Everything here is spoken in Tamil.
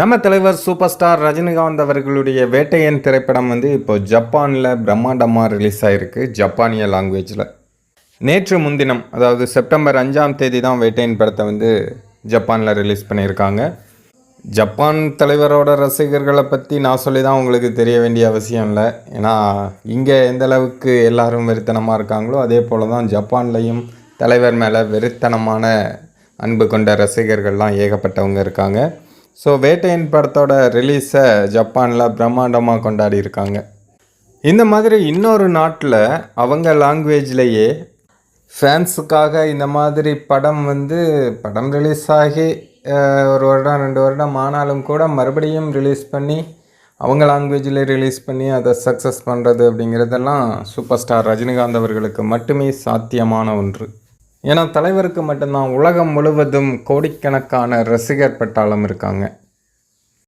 நம்ம தலைவர் சூப்பர் ஸ்டார் ரஜினிகாந்த் அவர்களுடைய வேட்டையன் திரைப்படம் வந்து இப்போ ஜப்பானில் பிரம்மாண்டமாக ரிலீஸ் ஆகிருக்கு ஜப்பானிய லாங்குவேஜில் நேற்று முன்தினம் அதாவது செப்டம்பர் அஞ்சாம் தேதி தான் வேட்டையன் படத்தை வந்து ஜப்பானில் ரிலீஸ் பண்ணியிருக்காங்க. ஜப்பான் தலைவரோட ரசிகர்களை பற்றி நான் சொல்லி தான் உங்களுக்கு தெரிய வேண்டிய அவசியம் இல்லை. ஏன்னா இங்கே எந்த அளவுக்கு எல்லாரும் வெறித்தனமாக இருக்காங்களோ அதே போல் தான் ஜப்பான்லேயும் தலைவர் மேலே வெறித்தனமான அன்பு கொண்ட ரசிகர்கள்லாம் ஏகப்பட்டவங்க இருக்காங்க. ஸோ வேட்டையின் படத்தோட ரிலீஸை ஜப்பானில் பிரம்மாண்டமாக கொண்டாடி இருக்காங்க இந்த மாதிரி இன்னொரு நாட்டில் அவங்க லாங்குவேஜ்லேயே ஃபேன்ஸுக்காக இந்த மாதிரி படம் வந்து படம் ரிலீஸ் ஆகி ஒரு வருடம் ரெண்டு வருடம் ஆனாலும் கூட மறுபடியும் ரிலீஸ் பண்ணி அவங்க லாங்குவேஜில் ரிலீஸ் பண்ணி அதை சக்ஸஸ் பண்ணுறது அப்படிங்கிறதெல்லாம் சூப்பர் ஸ்டார் ரஜினிகாந்த் அவர்களுக்கு மட்டுமே சாத்தியமான ஒன்று. ஏன்னா தலைவருக்கு மட்டும்தான் உலகம் முழுவதும் கோடிக்கணக்கான ரசிகர் பட்டாளம் இருக்காங்க.